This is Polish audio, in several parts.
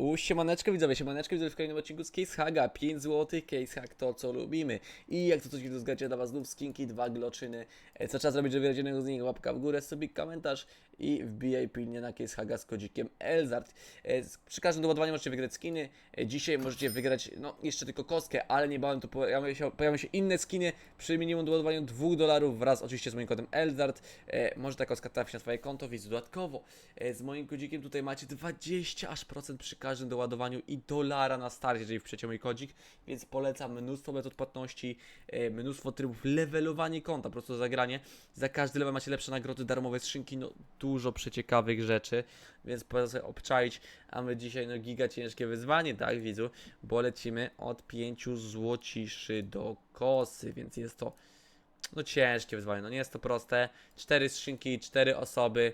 U siemaneczko widzowie, siemaneczko widzowie w kolejnym odcinku z Case Haga. 5 zł, Case Hag to co lubimy. I jak to coś do zgacie dla was znów skinki, dwa gloczyny. E, Co trzeba zrobić, żeby jednego z nich? Łapka w górę, sobie komentarz I wbijaj pilnie na Case Haga z kodzikiem Elzart. E, Przy każdym doładowaniu możecie wygrać skiny. E, Dzisiaj możecie wygrać, no jeszcze tylko kostkę, ale niebawem tu pojawią się, pojawią się inne skiny Przy minimum doładowaniu 2 dolarów wraz oczywiście z moim kodem Elzart. Może ta kostka trafić na swoje konto, więc dodatkowo z moim kodzikiem tutaj macie 20 aż procent przy każdym doładowaniu i dolara na starcie, jeżeli wpiszecie mój kodzik, więc polecam mnóstwo metod płatności, e, mnóstwo trybów, levelowanie konta, po prostu zagranie. Za każdy level macie lepsze nagrody, darmowe skrzynki, no dużo przeciekawych rzeczy, więc polecam sobie obczaić, a my dzisiaj no giga ciężkie wyzwanie, tak widzu, bo lecimy od 5 złociszy do kosy, więc jest to no ciężkie wyzwanie, no nie jest to proste. Cztery skrzynki, cztery osoby.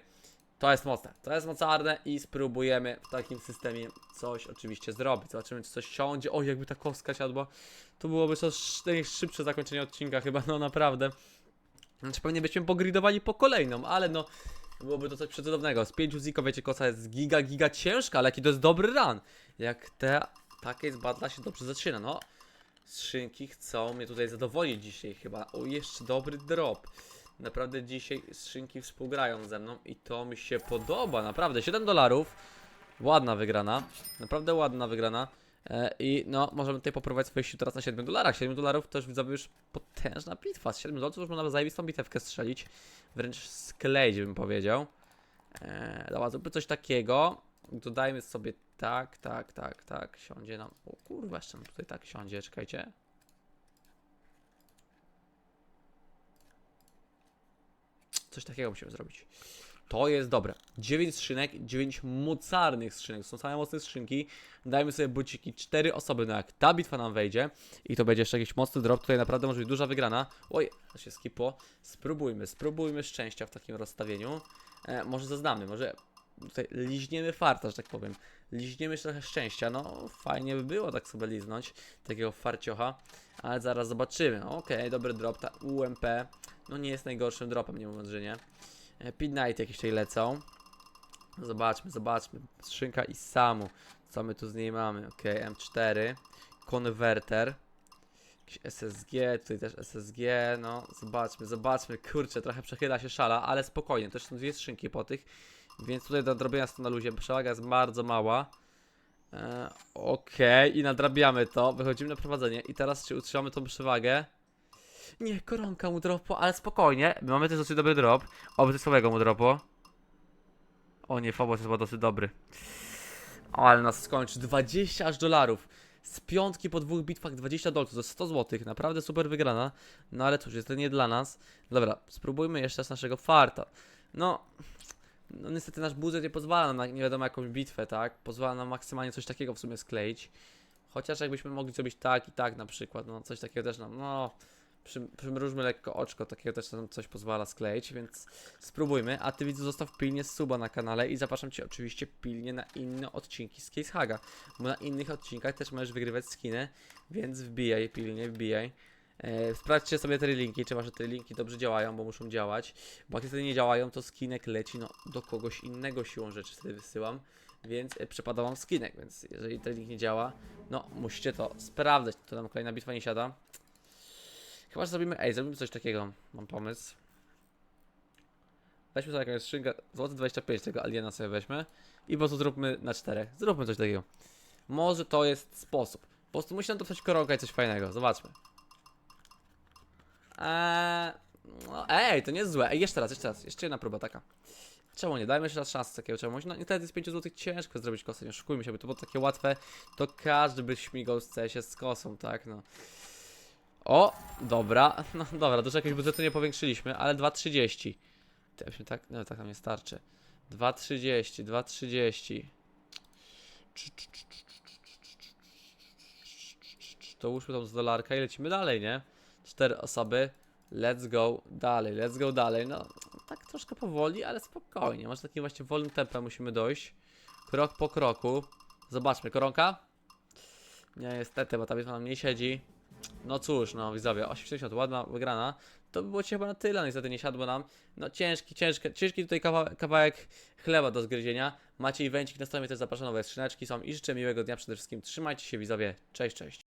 To jest mocne, to jest mocarne i spróbujemy w takim systemie coś oczywiście zrobić. Zobaczymy, czy coś siądzie. O, jakby ta kostka siadła, to byłoby to sz- najszybsze zakończenie odcinka chyba, no naprawdę. Znaczy pewnie byśmy pogridowali po kolejną, ale no byłoby to coś przecudownego. Z pięciu ziko, wiecie, kosa jest giga, giga ciężka, ale jaki to jest dobry run. Jak te, takie z się dobrze zaczyna, no. Skrzynki chcą mnie tutaj zadowolić dzisiaj chyba. O, jeszcze dobry drop. Naprawdę dzisiaj skrzynki współgrają ze mną i to mi się podoba, naprawdę. 7 dolarów. Ładna wygrana. Naprawdę ładna wygrana. E, I no, możemy tutaj popróbować swoje sił teraz na 7 dolarach. 7 dolarów to już widzowie już potężna bitwa. Z 7 dolarów już można zajebistą bitewkę strzelić. Wręcz skleić bym powiedział. E, dobra, zróbmy coś takiego. Dodajmy sobie tak, tak, tak, tak. Siądzie nam. O kurwa, jeszcze nam tutaj tak siądzie, czekajcie. Coś takiego musimy zrobić. To jest dobre. 9 skrzynek, 9 mocarnych skrzynek. To są same mocne skrzynki. Dajmy sobie buciki 4 osoby, no jak ta bitwa nam wejdzie i to będzie jeszcze jakiś mocny drop, tutaj naprawdę może być duża wygrana. Oj, to się skipło. Spróbujmy, spróbujmy szczęścia w takim rozstawieniu. E, może zaznamy, może tutaj liźniemy farta, że tak powiem. Liźniemy trochę szczęścia, no fajnie by było tak sobie liznąć takiego farciocha, ale zaraz zobaczymy. Okej, dobry drop, ta UMP, no nie jest najgorszym dropem, nie mówiąc, że nie. E, Midnight jakieś tutaj lecą. Zobaczmy, zobaczmy. Skrzynka i samu. Co my tu z niej mamy? Ok, M4. Konwerter. Jakiś SSG, tutaj też SSG. No, zobaczmy, zobaczmy. Kurczę, trochę przechyla się szala, ale spokojnie. Też są dwie skrzynki po tych. Więc tutaj nadrobienia to na luzie. Przewaga jest bardzo mała. E, i nadrabiamy to. Wychodzimy na prowadzenie. I teraz czy utrzymamy tą przewagę? Nie, koronka mu dropo, ale spokojnie. My mamy też dosyć dobry drop. Oby coś słabego mu dropo. O nie, Fobos jest chyba dosyć dobry. O, ale nas skończy. 20 aż dolarów. Z piątki po dwóch bitwach 20 dolców, to jest 100 zł. Naprawdę super wygrana. No ale cóż, jest to nie dla nas. Dobra, spróbujmy jeszcze raz naszego farta. No, no niestety nasz budżet nie pozwala nam na nie wiadomo jakąś bitwę, tak? Pozwala nam maksymalnie coś takiego w sumie skleić. Chociaż jakbyśmy mogli zrobić tak i tak na przykład, no coś takiego też nam, no przy, przymrużmy lekko oczko, takiego też nam coś pozwala skleić, więc spróbujmy. A ty widzu zostaw pilnie suba na kanale i zapraszam cię oczywiście pilnie na inne odcinki z Case Haga, bo na innych odcinkach też możesz wygrywać skiny, więc wbijaj pilnie, wbijaj. E, sprawdźcie sobie te linki, czy wasze te linki dobrze działają, bo muszą działać. Bo jak niestety nie działają, to skinek leci no, do kogoś innego siłą rzeczy wtedy wysyłam. Więc e, przypada wam skinek, więc jeżeli ten link nie działa, no musicie to sprawdzać. To nam kolejna bitwa nie siada. Chyba, że zrobimy, ej, zrobimy coś takiego. Mam pomysł. Weźmy sobie jakąś skrzynkę, złoty 25 tego aliena sobie weźmy i po prostu zróbmy na czterech. Zróbmy coś takiego. Może to jest sposób. Po prostu musi nam dotrzeć koronka i coś fajnego. Zobaczmy. Eee, no, ej, to nie jest złe. Ej, jeszcze raz, jeszcze raz. Jeszcze jedna próba taka. Czemu nie? Dajmy jeszcze raz szansę takiego czemuś. No niestety z 5 zł ciężko zrobić kosę, nie oszukujmy się, by to było takie łatwe, to każdy by śmigał z CS z kosą, tak no. O, dobra, no dobra, dużo jakiegoś budżetu nie powiększyliśmy, ale 2,30. To byśmy tak, no tak nam nie starczy. 2,30, 2,30. To łóżmy tą z dolarka i lecimy dalej, nie? Cztery osoby. Let's go dalej, let's go dalej. No, tak troszkę powoli, ale spokojnie. Może takim właśnie wolnym tempem musimy dojść. Krok po kroku. Zobaczmy, koronka? Nie, niestety, bo ta bitwa nam nie siedzi. No cóż, no widzowie, 80 ładna wygrana. To by było ci chyba na tyle, no niestety nie siadło nam. No ciężki, ciężki, ciężki tutaj kawa kawałek chleba do zgryzienia. Macie evencik na stronie, też zapraszam nowe skrzyneczki są i życzę miłego dnia przede wszystkim. Trzymajcie się widzowie, cześć, cześć.